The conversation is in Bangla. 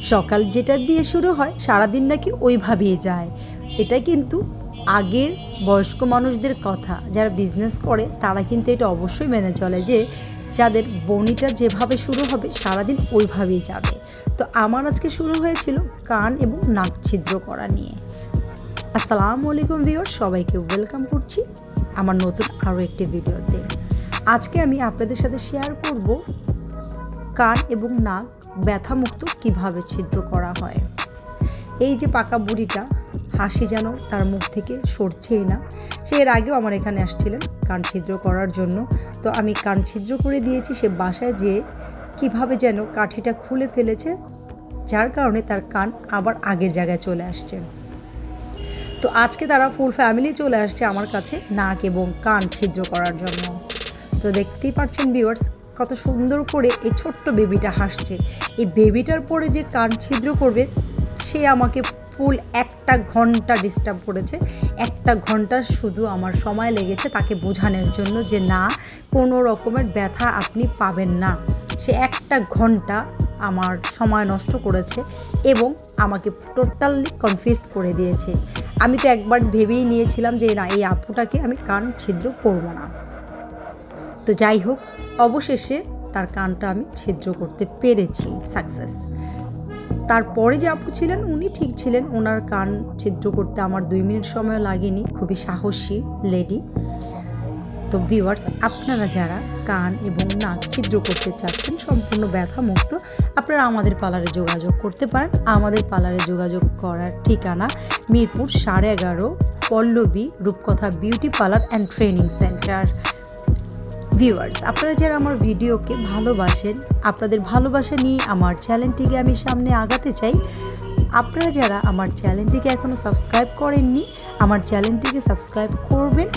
সকাল যেটা দিয়ে শুরু হয়, সারাদিন নাকি ওইভাবেই যায়। এটা কিন্তু আগের বয়স্ক মানুষদের কথা। যারা বিজনেস করে, তারা কিন্তু এটা অবশ্যই মেনে চলে যে, যাদের বনিটা যেভাবে শুরু হবে, সারাদিন ওইভাবেই যাবে। তো আমার আজকে শুরু হয়েছিল কান এবং নাক ছিদ্র করা নিয়ে। আসসালামু আলাইকুম ভিউয়ার সবাইকে ওয়েলকাম করছি আমার নতুন আরও একটি ভিডিওতে আজকে আমি আপনাদের সাথে শেয়ার করব কান এবং নাক ব্যথামুক্ত কীভাবে ছিদ্র করা হয়? এই যে পাকা বুড়িটা, হাসি যেন তার মুখ থেকে সরছেই না। সে এর আগেও আমার এখানে আসছিলেন কান ছিদ্র করার জন্য। তো আমি কান ছিদ্র করে দিয়েছি সে বাসায় যেয়ে কীভাবে যেন কাঠিটা খুলে ফেলেছে, যার কারণে তার কান আবার আগের জায়গায় চলে আসছে। তো আজকে তারা ফুল ফ্যামিলি চলে আসছে আমার কাছে নাক এবং কান ছিদ্র করার জন্য। তো দেখতেই পাচ্ছেন ভিউয়ার্স কত সুন্দর করে এই ছোট্ট বেবিটা হাসছে। এই বেবিটার পরে যে কান ছিদ্র করবে, সে আমাকে ফুল একটা ঘণ্টা ডিস্টার্ব করেছে। একটা ঘণ্টা শুধু আমার সময় লেগেছে তাকে বোঝানোর জন্য যে, না, কোনো রকমের ব্যথা আপনি পাবেন না। সে একটা ঘণ্টা আমার সময় নষ্ট করেছে এবং আমাকে টোটালি কনফিউজ করে দিয়েছে। আমি তো একবার ভেবেই নিয়েছিলাম যে, না, এই আপুটাকে আমি কান ছিদ্র করব না। তো যাই হোক, অবশেষে তার কানটা আমি ছিদ্র করতে পেরেছি সাকসেস তারপরে যে আপু ছিলেন, উনি ঠিক ছিলেন। ওনার কান ছিদ্র করতে আমার দুই মিনিট সময় লাগেনি। খুবই সাহসী লেডি তো ভিউয়ার্স আপনারা যারা কান এবং নাক ছিদ্র করতে চাচ্ছেন, সম্পূর্ণ ব্যথা মুক্ত আপনারা আমাদের পার্লারে যোগাযোগ করতে পারেন। আমাদের পার্লারে যোগাযোগ করার ঠিকানা মিরপুর সাড়ে এগারো Pallabi Rupkatha beauty parlour and training centre viewers আপনারা যারা আমার ভিডিওকে ভালোবাসেন, আপনাদের ভালোবাসা নিয়ে আমার চ্যানেলটিকে আমি সামনে আগাতে চাই, আপনারা যারা আমার চ্যানেলটিকে এখনও সাবস্ক্রাইব করেননি, আমার চ্যানেলটিকে সাবস্ক্রাইব করবেন।